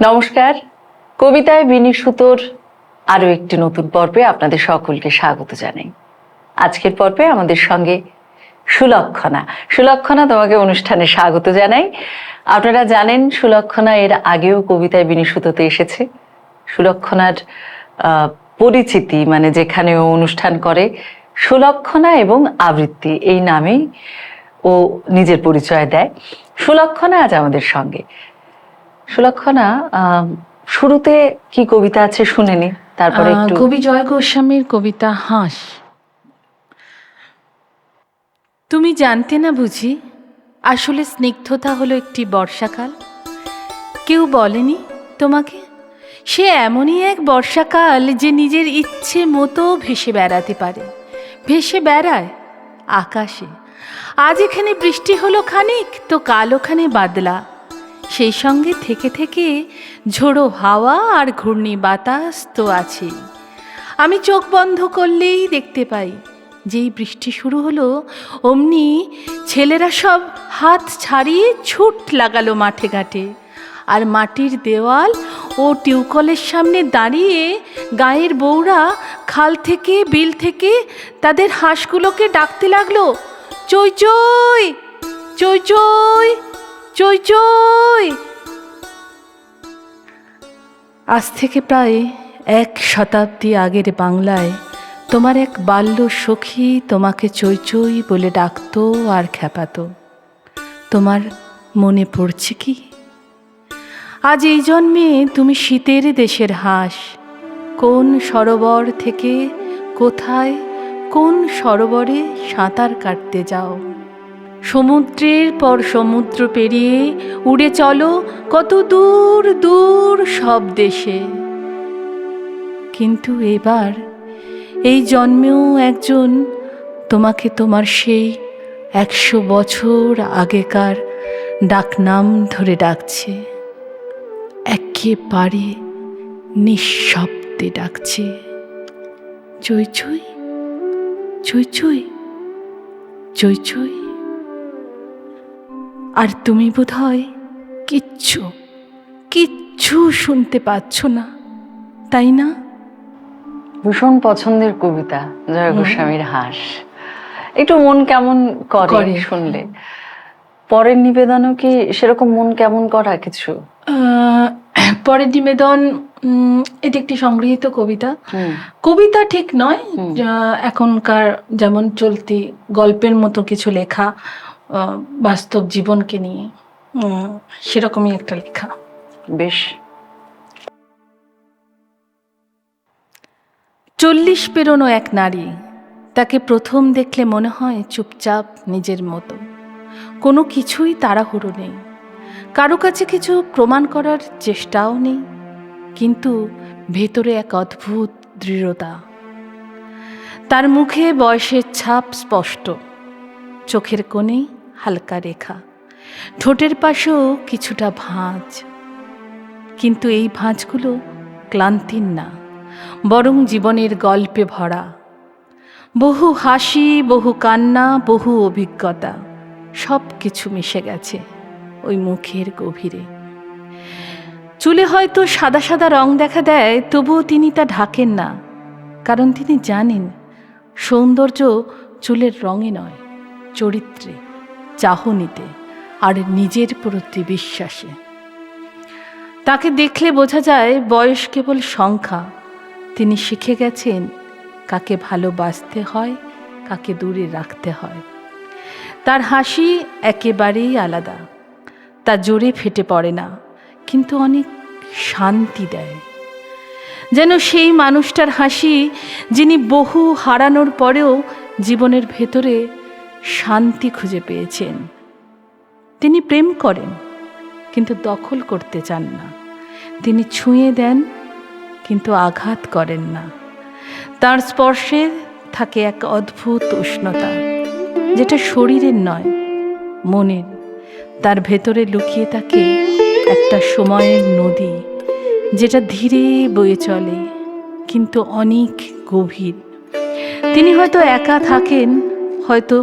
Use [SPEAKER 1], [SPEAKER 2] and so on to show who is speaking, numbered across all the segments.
[SPEAKER 1] নমস্কার। কবিতায় বিনি সুতোর আরও একটি নতুন পর্বে আপনাদের সকলকে স্বাগত জানাই। আজকের পর্বে আমাদের সঙ্গে সুলক্ষণা। সুলক্ষণা তোমাকে অনুষ্ঠানে স্বাগত জানাই। আপনারা জানেন সুলক্ষণা এর আগেও কবিতায় বিনি সুতোতে এসেছে। সুলক্ষণার পরিচিতি মানে যেখানে ও অনুষ্ঠান করে সুলক্ষণা এবং আবৃত্তি এই নামেই ও নিজের পরিচয় দেয়। সুলক্ষণা আজ আমাদের সঙ্গে। সুলক্ষণা শুরুতে কি কবিতা আছে শুনে নি তারপরে একটু
[SPEAKER 2] কবি জয় গোস্বামীর কবিতা হাঁস। তুমি জানতে না বুঝি আসলে স্নিগ্ধতা হলো একটি বর্ষাকাল। কেউ বলেনি তোমাকে সে এমনই এক বর্ষাকাল যে নিজের ইচ্ছে মতো ভেসে বেড়াতে পারে। ভেসে বেড়ায় আকাশে। আজ এখানে বৃষ্টি হলো খানিক তো কাল ওখানে বাদলা। সেই সঙ্গে থেকে থেকে ঝোড়ো হাওয়া আর ঘূর্ণি বাতাস তো আছেই। আমি চোখ বন্ধ করলেই দেখতে পাই, যেই বৃষ্টি শুরু হলো, অমনি ছেলেরা সব হাত ছাড়িয়ে ছুট লাগালো মাঠে ঘাটে, আর মাটির দেওয়াল ও টিউকলের সামনে দাঁড়িয়ে গায়ের বউরা খাল থেকে, বিল থেকে তাদের হাঁসগুলোকে ডাকতে লাগল, চই চই চই চই চই চই। আজ থেকে প্রায় এক শতাব্দী আগের বাংলায় তোমার এক বাল্য সখী তোমাকে চই চই বলে ডাকতো আর খ্যাপাতো। তোমার মনে পড়ছে কি? আজ এই জন্মে তুমি শীতের দেশের হাঁস। কোন সরোবর থেকে কোথায় কোন সরোবরে সাঁতার কাটতে যাও? সমুদ্রের পর সমুদ্র পেরিয়ে উড়ে চলো কত দূর দূর সব দেশে। কিন্তু এবার এই জন্মেও একজন, তোমাকে তোমার সেই একশো বছর আগেকার ডাকনাম ধরে ডাকছে। একেবারে নিঃশব্দে ডাকছে। চই চই চই। আর তুমি বোধ হয় কিচ্ছু কিচ্ছু শুনতে পাচ্ছ না তাই না?
[SPEAKER 1] ভীষণ পছন্দের কবিতা জয় গোস্বামীর হাঁস। একটু মন কেমন করে। শুনলে? পরের নিবেদনও কি সেরকম মন কেমন করা কিছু?
[SPEAKER 2] পরের নিবেদন এটি একটি সংগৃহীত কবিতা। কবিতা ঠিক নয় এখনকার যেমন চলতি গল্পের মতো কিছু লেখা বাস্তব জীবনকে নিয়ে। সেরকমই একটা লেখা।
[SPEAKER 1] বেশ।
[SPEAKER 2] চল্লিশ পেরোনো এক নারী তাকে প্রথম দেখলে মনে হয় চুপচাপ নিজের মতো। কোনো কিছুই তাড়াহুড়ো নেই। কারও কাছে কিছু প্রমাণ করার চেষ্টাও নেই। কিন্তু ভেতরে এক অদ্ভুত দৃঢ়তা। তার মুখে বয়সের ছাপ স্পষ্ট। চোখের কোণে হালকা রেখা। ঠোঁটের পাশেও কিছুটা ভাঁজ। কিন্তু এই ভাঁজগুলো ক্লান্তির না, বরং জীবনের গল্পে ভরা। বহু হাসি, বহু কান্না, বহু অভিজ্ঞতা সব কিছু মিশে গেছে ওই মুখের গভীরে। চুলে হয়তো সাদা সাদা রং দেখা দেয়, তবুও তিনি তা ঢাকেন না, কারণ তিনি জানেন সৌন্দর্য চুলের রঙে নয়, চরিত্রে। চাহনিতে আর নিজের প্রতি বিশ্বাসে। তাকে দেখলে বোঝা যায় বয়স কেবল সংখ্যা। তিনি শিখে গেছেন কাকে ভালোবাসতে হয়, কাকে দূরে রাখতে হয়। তার হাসি একেবারেই আলাদা। তা জোরে ফেটে পড়ে না, কিন্তু অনেক শান্তি দেয়। যেন সেই মানুষটার হাসি, যিনি বহু হারানোর পরেও জীবনের ভেতরে শান্তি খুঁজে পেয়েছেন। তিনি প্রেম করেন, কিন্তু দখল করতে চান না। তিনি ছুঁয়ে দেন, কিন্তু আঘাত করেন না। তার স্পর্শে থাকে এক অদ্ভুত উষ্ণতা, যেটা শরীরের নয়, মনের। তার ভেতরে লুকিয়ে থাকে একটা সময়ের নদী, যেটা ধীরে বয়ে চলে, কিন্তু অনেক গভীর। তিনি হয়তো একা থাকেন, হয়তো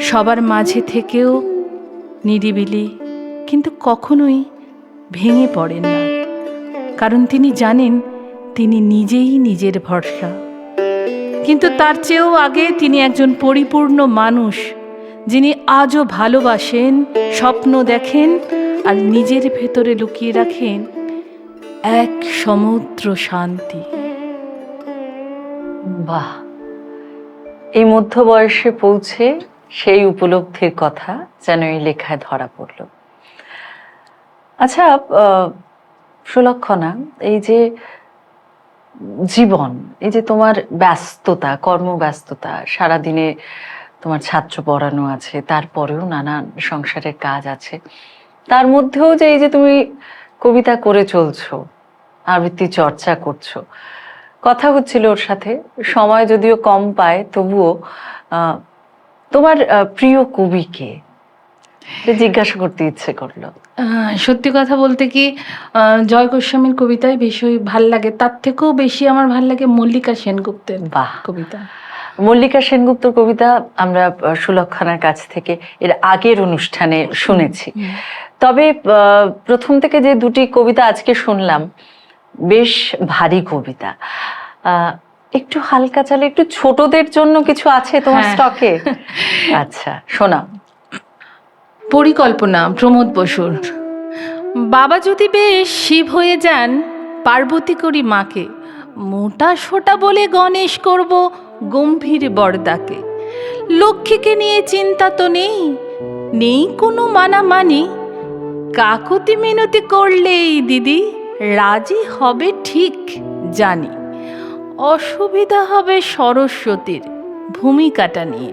[SPEAKER 2] সবার মাঝে থেকেও নিরিবিলি, কিন্তু কখনোই ভেঙে পড়েন না। কারণ তিনি জানেন, তিনি নিজেই নিজের ভরসা। কিন্তু তার চেয়েও আগে তিনি একজন পরিপূর্ণ মানুষ, যিনি আজও ভালোবাসেন, স্বপ্ন দেখেন আর নিজের ভেতরে লুকিয়ে রাখেন এক সমুদ্র শান্তি।
[SPEAKER 1] বাহ! এই মধ্য বয়সে পৌঁছে সেই উপলব্ধির কথা যেন এই লেখায় ধরা পড়ল। আচ্ছা সুলক্ষণা, এই যে জীবন, এই যে তোমার ব্যস্ততা, কর্মব্যস্ততা, সারাদিনে তোমার ছাত্র পড়ানো আছে, তারপরেও নানান সংসারের কাজ আছে, তার মধ্যেও যে এই যে তুমি কবিতা করে চলছো, আবৃত্তি চর্চা করছ, কথা হচ্ছিল ওর সাথে, সময় যদিও কম পায়, তবুও তোমার প্রিয় কবি কে? জিজ্ঞাসা করতে ইচ্ছে করল।
[SPEAKER 2] সত্যি কথা বলতে কি জয় গোস্বামীর কবিতায় বেশি ভালো লাগে। তার থেকেও বেশি আমার ভালো লাগে মল্লিকা সেনগুপ্তের
[SPEAKER 1] বাহ!
[SPEAKER 2] কবিতা।
[SPEAKER 1] মল্লিকা সেনগুপ্তর কবিতা আমরা সুলক্ষণার কাছ থেকে এর আগের অনুষ্ঠানে শুনেছি। তবে প্রথম থেকে যে দুটি কবিতা আজকে শুনলাম বেশ ভারী কবিতা। একটু হালকা চালে একটু ছোটদের জন্য কিছু আছে তোমার
[SPEAKER 2] হ্যাঁ।
[SPEAKER 1] স্টকে? আচ্ছা শোনা।
[SPEAKER 2] পরিকল্পনা প্রমোদ বসুর। বাবা যদি বেশ শিব হয়ে যান পার্বতী করি মাকে। মোটা সোটা বলে গণেশ করব গম্ভীর বরদাকে। লক্ষ্মীকে নিয়ে চিন্তা তো নেই নেই কোনো মানামানি। কাকুতি মিনতি করলেই দিদি রাজি হবে ঠিক জানি। অসুবিধা হবে সরস্বতীর ভূমিকাটা নিয়ে।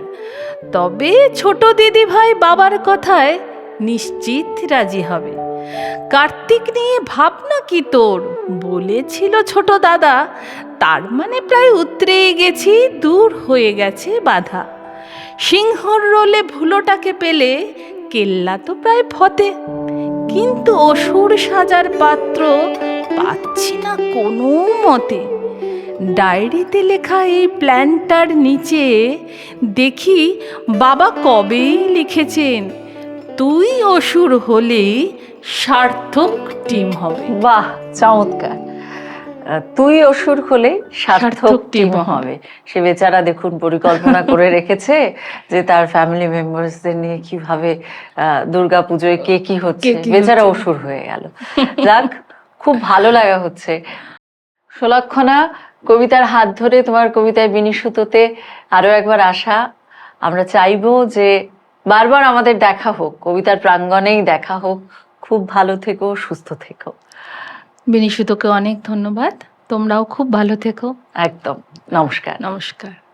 [SPEAKER 2] তবে ছোট দিদি ভাই বাবার কথায় নিশ্চিত রাজি হবে। কার্তিক নিয়ে ভাবনা কি তোর? বলেছিল ছোট দাদা। তার মানে প্রায় উতরে গেছি, দূর হয়ে গেছে বাধা। সিংহর রোলে ভুলোটাকে পেলে কেল্লা তো প্রায় ফতে। কিন্তু অসুর সাজার পাত্র পাচ্ছি না কোনো মতে। ডায়েরিতে লেখা এই প্ল্যানটার নিচে দেখি বাবা কবেই লিখেছেন তুই অসুর হলে সার্থক টিম হবে।
[SPEAKER 1] বাহ চমৎকার। তুই অসুর হলে সার্থক টিম হবে। সে বেচারা দেখুন পরিকল্পনা করে রেখেছে যে তার ফ্যামিলি মেম্বার্সদের নিয়ে কীভাবে দুর্গা পুজোয় কে কি হচ্ছে। বেচারা অসুর হয়ে গেল। যাক খুব ভালো লাগা হচ্ছে। সুলক্ষণা কবিতার হাত ধরে তোমার কবিতায় বিনিশুততে আরও একবার আসা। আমরা চাইব যে বারবার আমাদের দেখা হোক কবিতার প্রাঙ্গণেই দেখা হোক। খুব ভালো থেকো সুস্থ থেকো।
[SPEAKER 2] বিনিশুতকে অনেক ধন্যবাদ। তোমরাও খুব ভালো থেকো।
[SPEAKER 1] একদম। নমস্কার।
[SPEAKER 2] নমস্কার।